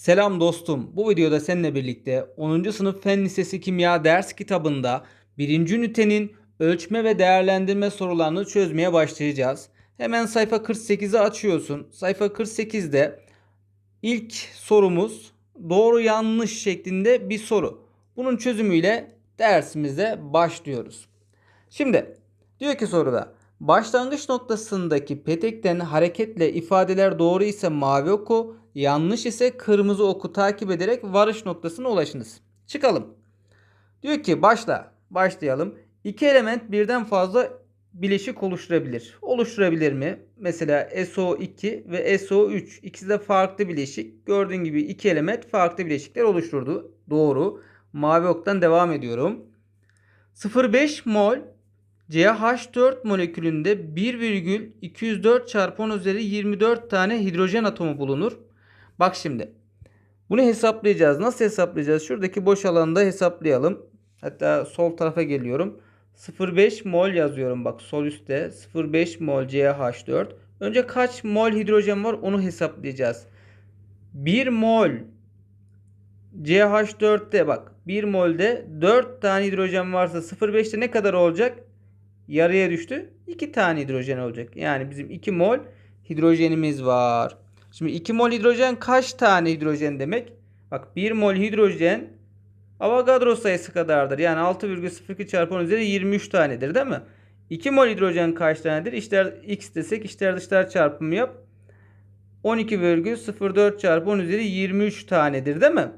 Selam dostum. Bu videoda seninle birlikte 10. sınıf Fen Lisesi Kimya ders kitabında 1. ünitenin ölçme ve değerlendirme sorularını çözmeye başlayacağız. Hemen sayfa 48'i açıyorsun. Sayfa 48'de ilk sorumuz doğru yanlış şeklinde bir soru. Bunun çözümüyle dersimize başlıyoruz. Şimdi diyor ki soruda başlangıç noktasındaki petekten hareketle ifadeler doğru ise mavi oku, yanlış ise kırmızı oku takip ederek varış noktasına ulaşınız. Çıkalım. Diyor ki başla. Başlayalım. İki element birden fazla bileşik oluşturabilir. Oluşturabilir mi? Mesela SO2 ve SO3 ikisi de farklı bileşik. Gördüğün gibi iki element farklı bileşikler oluşturdu. Doğru. Mavi oktan devam ediyorum. 0,5 mol CH4 molekülünde 1,204 çarpı 10 üzeri 24 tane hidrojen atomu bulunur. Bak şimdi. Bunu hesaplayacağız. Nasıl hesaplayacağız? Şuradaki boş alanı da hesaplayalım. Hatta sol tarafa geliyorum. 0,5 mol yazıyorum bak sol üstte. 0,5 mol CH4. Önce kaç mol hidrojen var onu hesaplayacağız. 1 mol CH4'te bak 1 molde 4 tane hidrojen varsa 0,5'te ne kadar olacak? Yarıya düştü. 2 tane hidrojen olacak. Yani bizim 2 mol hidrojenimiz var. Şimdi 2 mol hidrojen kaç tane hidrojen demek? Bak 1 mol hidrojen Avogadro sayısı kadardır. Yani 6,02 çarpı 10 üzeri 23 tanedir değil mi? 2 mol hidrojen kaç tanedir? İşler x desek içler dışlar çarpımı yap. 12,04 çarpı 10 üzeri 23 tanedir değil mi?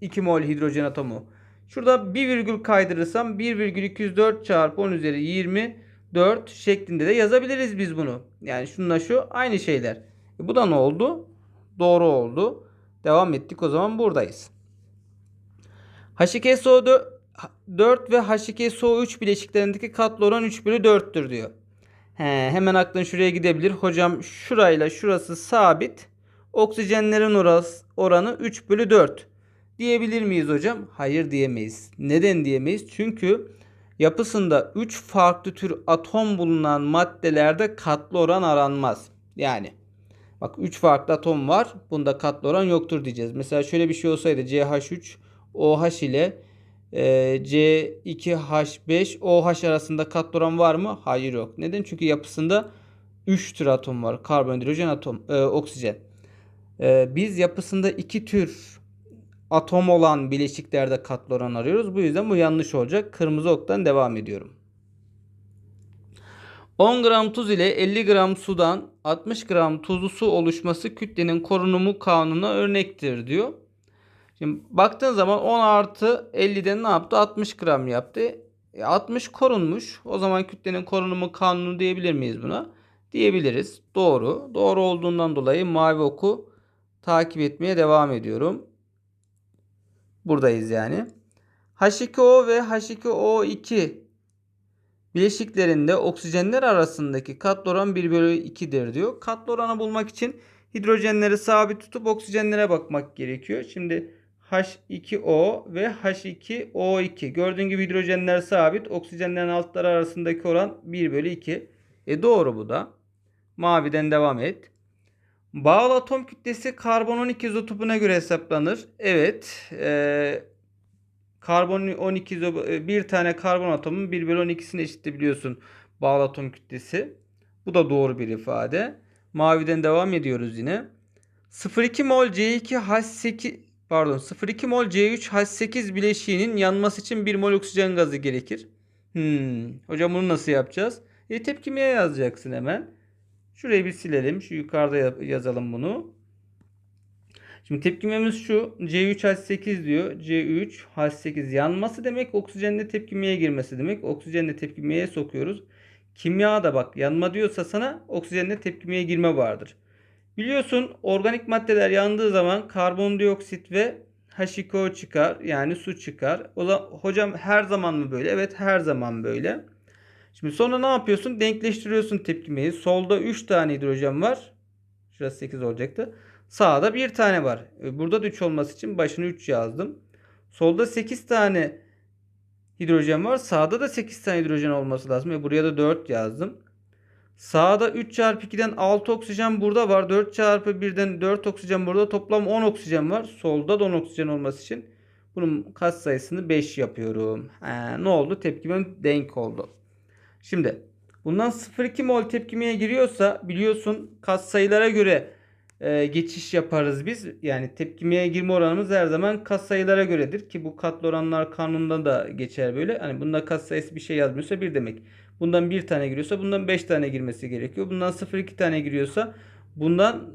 2 mol hidrojen atomu. Şurada bir virgül kaydırırsam 1,204 çarpı 10 üzeri 24 şeklinde de yazabiliriz biz bunu. Yani şununla şu aynı şeyler. E bu da ne oldu? Doğru oldu. Devam ettik o zaman buradayız. H2SO4 4 ve H2SO3 bileşiklerindeki katlı oran 3 bölü 4'tür diyor. He, hemen aklın şuraya gidebilir. Hocam şurayla şurası sabit. Oksijenlerin orası, oranı 3 bölü 4. Diyebilir miyiz hocam? Hayır diyemeyiz. Neden diyemeyiz? Çünkü yapısında 3 farklı tür atom bulunan maddelerde katlı oran aranmaz. Yani bak 3 farklı atom var. Bunda katlı oran yoktur diyeceğiz. Mesela şöyle bir şey olsaydı CH3 OH ile e, C2H5 OH arasında katlı oran var mı? Hayır yok. Neden? Çünkü yapısında 3 tür atom var. Karbon, hidrojen, atom, e, oksijen. E, biz yapısında 2 tür atom olan bileşiklerde katlı oran arıyoruz. Bu yüzden bu yanlış olacak. Kırmızı oktan devam ediyorum. 10 gram tuz ile 50 gram sudan 60 gram tuzlu su oluşması kütlenin korunumu kanununa örnektir diyor. Şimdi baktığın zaman 10 artı 50'den ne yaptı? 60 gram yaptı. E 60 korunmuş. O zaman kütlenin korunumu kanunu diyebilir miyiz buna? Diyebiliriz. Doğru. Doğru olduğundan dolayı mavi oku takip etmeye devam ediyorum. Buradayız yani. H2O ve H2O2 bileşiklerinde oksijenler arasındaki katlı oran 1 bölü 2'dir diyor. Katlı oranı bulmak için hidrojenleri sabit tutup oksijenlere bakmak gerekiyor. Şimdi H2O ve H2O2 gördüğün gibi hidrojenler sabit. Oksijenlerin altları arasındaki oran 1 bölü 2. E doğru bu da. Maviden devam et. Bağlı atom kütlesi karbon 12 izotopuna göre hesaplanır. Evet. E, karbon 12 izo- bir tane karbon atomun 1 bölü 12'sine eşittir biliyorsun bağlı atom kütlesi. Bu da doğru bir ifade. Maviden devam ediyoruz yine. 0,2 mol C2H8 pardon 0,2 mol C3H8 bileşiğinin yanması için 1 mol oksijen gazı gerekir. Hmm. Hocam bunu nasıl yapacağız? E, tepkimeye yazacaksın hemen. Şurayı bir silelim. Şu yukarıda yazalım bunu. Şimdi tepkimemiz şu. C3H8 diyor. C3H8 yanması demek oksijenle tepkimeye girmesi demek. Oksijenle tepkimeye sokuyoruz. Kimya da bak yanma diyorsa sana oksijenle tepkimeye girme vardır. Biliyorsun organik maddeler yandığı zaman karbondioksit ve H2O çıkar. Yani su çıkar. O zaman, hocam her zaman mı böyle? Evet her zaman böyle. Şimdi sonra ne yapıyorsun? Denkleştiriyorsun tepkimeyi. Solda 3 tane hidrojen var. Şurası 8 olacaktı. Sağda 1 tane var. E, Burada da 3 olması için başına 3 yazdım. Solda 8 tane hidrojen var. Sağda da 8 tane hidrojen olması lazım. Ve buraya da 4 yazdım. Sağda 3 çarpı 2'den 6 oksijen burada var. 4 çarpı 1'den 4 oksijen burada. Toplam 10 oksijen var. Solda da 10 oksijen olması için bunun kat sayısını 5 yapıyorum. He, ne oldu? Tepkimem denk oldu. Şimdi bundan 0,2 mol tepkimeye giriyorsa biliyorsun kat sayılara göre e, geçiş yaparız biz. Yani tepkimeye girme oranımız her zaman kat sayılara göredir ki bu katlı oranlar kanununda da geçer böyle. Hani bunda kat sayısı bir şey yazmıyorsa bir demek. Bundan bir tane giriyorsa bundan 5 tane girmesi gerekiyor. Bundan 0,2 tane giriyorsa bundan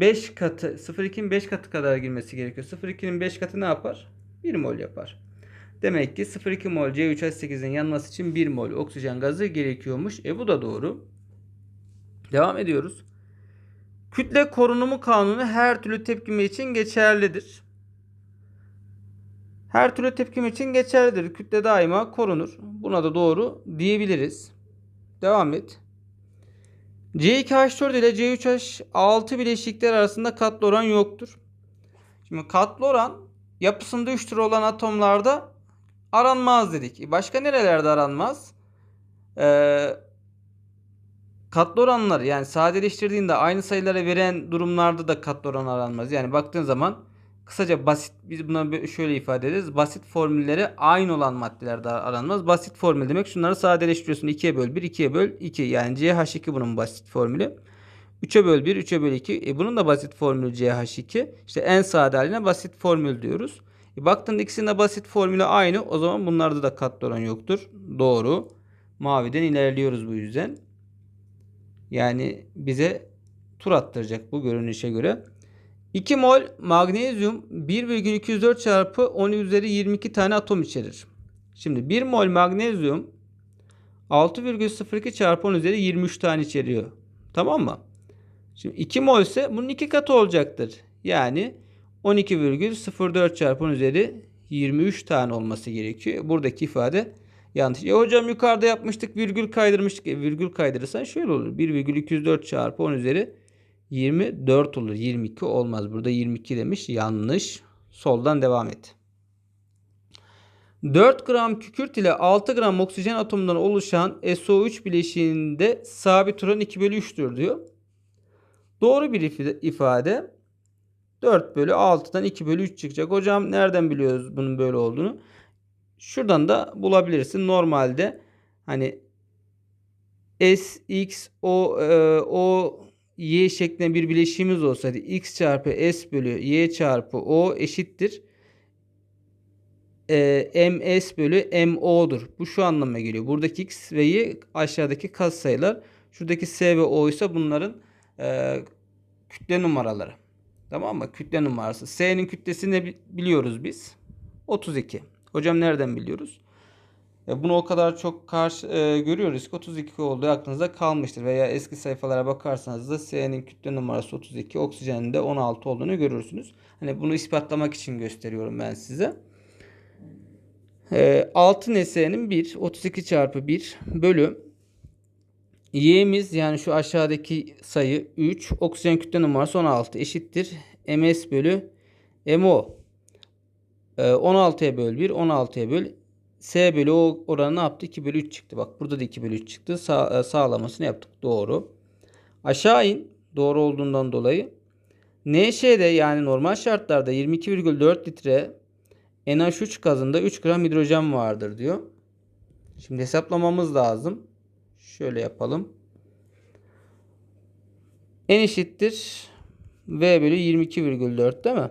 5 katı 0,2'nin 5 katı kadar girmesi gerekiyor. 0,2'nin 5 katı ne yapar? 1 mol yapar. Demek ki 0,2 mol C3H8'in yanması için 1 mol oksijen gazı gerekiyormuş. E bu da doğru. Devam ediyoruz. Kütle korunumu kanunu her türlü tepkime için geçerlidir. Her türlü tepkime için geçerlidir. Kütle daima korunur. Buna da doğru diyebiliriz. Devam et. C2H4 ile C3H6 bileşikler arasında katlı oran yoktur. Şimdi katlı oran yapısında 3 tür olan atomlarda aranmaz dedik. Başka nerelerde aranmaz? Ee, katlı oranlar yani sadeleştirdiğinde aynı sayılara veren durumlarda da katlı oran aranmaz. Yani baktığın zaman kısaca basit biz buna şöyle ifade ederiz. Basit formülleri aynı olan maddelerde aranmaz. Basit formül demek şunları sadeleştiriyorsun. 2'ye böl 1, 2'ye böl 2. Yani CH2 bunun basit formülü. 3'e böl 1, 3'e böl 2. E bunun da basit formülü CH2. İşte en sade haline basit formül diyoruz. E baktığında ikisinin de basit formülü aynı. O zaman bunlarda da katlı yoktur. Doğru. Maviden ilerliyoruz bu yüzden. Yani bize tur attıracak bu görünüşe göre. 2 mol magnezyum 1,204 çarpı 10 üzeri 22 tane atom içerir. Şimdi 1 mol magnezyum 6,02 çarpı 10 üzeri 23 tane içeriyor. Tamam mı? Şimdi 2 mol ise bunun 2 katı olacaktır. Yani 12,04 çarpı 10 üzeri 23 tane olması gerekiyor. Buradaki ifade yanlış. E hocam yukarıda yapmıştık virgül kaydırmıştık. E, virgül kaydırırsan şöyle olur. 1,204 çarpı 10 üzeri 24 olur. 22 olmaz. Burada 22 demiş. Yanlış. Soldan devam et. 4 gram kükürt ile 6 gram oksijen atomundan oluşan SO3 bileşiğinde sabit oran 2 bölü 3'tür diyor. Doğru bir ifade. 4 bölü 6'dan 2 bölü 3 çıkacak. Hocam nereden biliyoruz bunun böyle olduğunu? Şuradan da bulabilirsin. Normalde hani S, X, O, e, O, Y şeklinde bir bileşiğimiz olsaydı X çarpı S bölü Y çarpı O eşittir. E, MS bölü MO'dur. Bu şu anlama geliyor. Buradaki X ve Y aşağıdaki katsayılar. Şuradaki S ve O ise bunların e, kütle numaraları. Tamam mı? Kütle numarası. S'nin kütlesini biliyoruz biz. 32. Hocam nereden biliyoruz? E bunu o kadar çok karşı e, görüyoruz ki 32 olduğu aklınızda kalmıştır. Veya eski sayfalara bakarsanız da S'nin kütle numarası 32, oksijenin de 16 olduğunu görürsünüz. Hani bunu ispatlamak için gösteriyorum ben size. E, 6 NS'nin 1, 32 çarpı 1 bölü Y'miz yani şu aşağıdaki sayı 3. Oksijen kütle numarası 16 eşittir. MS bölü MO. Ee, 16'ya böl 1. 16'ya böl. S bölü O oranı ne yaptı? 2 bölü 3 çıktı. Bak burada da 2 bölü 3 çıktı. Sa sağlamasını yaptık. Doğru. Aşağı in. Doğru olduğundan dolayı. NŞ'de yani normal şartlarda 22,4 litre NH3 gazında 3 gram hidrojen vardır diyor. Şimdi hesaplamamız lazım. Şöyle yapalım. N eşittir V bölü 22,4 değil mi?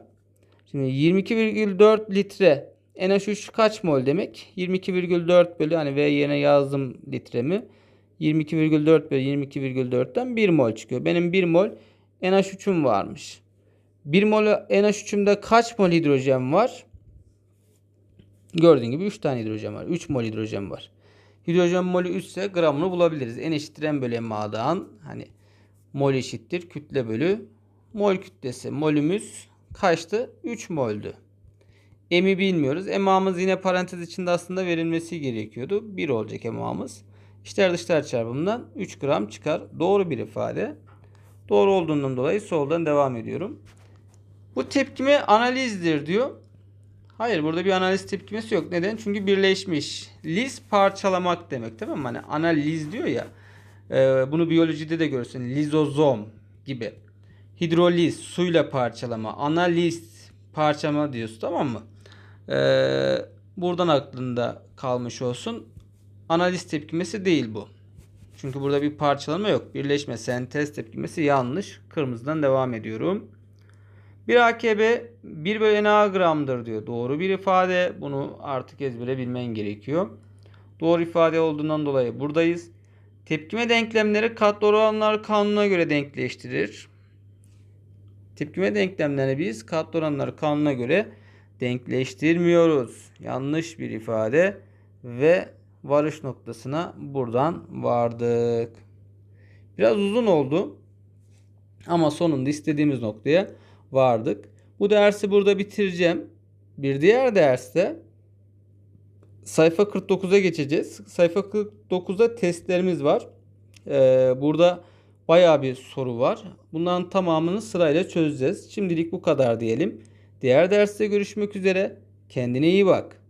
Şimdi 22,4 litre NH3 kaç mol demek? 22,4 bölü hani V yerine yazdım litremi. 22,4 bölü 22,4'ten 1 mol çıkıyor. Benim 1 mol NH3'üm varmış. 1 mol NH3'ümde kaç mol hidrojen var? Gördüğün gibi 3 tane hidrojen var. 3 mol hidrojen var. Hidrojen molü 3 ise gramını bulabiliriz. N eşittir M bölü MA'dan hani mol eşittir kütle bölü mol kütlesi. Molümüz kaçtı? 3 moldü. M'i bilmiyoruz. MA'mız yine parantez içinde aslında verilmesi gerekiyordu. 1 olacak MA'mız. İçler dışlar çarpımından 3 gram çıkar. Doğru bir ifade. Doğru olduğundan dolayı soldan devam ediyorum. Bu tepkime analizdir diyor. Hayır burada bir analiz tepkimesi yok. Neden? Çünkü birleşmiş. Liz parçalamak demek tamam mı? Hani analiz diyor ya. Ee, bunu biyolojide de görürsün. Lizozom gibi. Hidroliz, suyla parçalama. Analiz, parçalama diyorsun tamam mı? Ee, buradan aklında kalmış olsun. Analiz tepkimesi değil bu. Çünkü burada bir parçalama yok. Birleşme, sentez tepkimesi yanlış. Kırmızıdan devam ediyorum. 1 AKB 1 bölü NA gramdır diyor. Doğru bir ifade. Bunu artık ezbere bilmen gerekiyor. Doğru ifade olduğundan dolayı buradayız. Tepkime denklemleri katlı oranlar kanununa göre denkleştirir. Tepkime denklemlerini biz katlı oranlar kanununa göre denkleştirmiyoruz. Yanlış bir ifade ve varış noktasına buradan vardık. Biraz uzun oldu. Ama sonunda istediğimiz noktaya vardık. Bu dersi burada bitireceğim. Bir diğer derste sayfa 49'a geçeceğiz. Sayfa 49'da testlerimiz var. Ee, burada bayağı bir soru var. Bunların tamamını sırayla çözeceğiz. Şimdilik bu kadar diyelim. Diğer derste görüşmek üzere. Kendine iyi bak.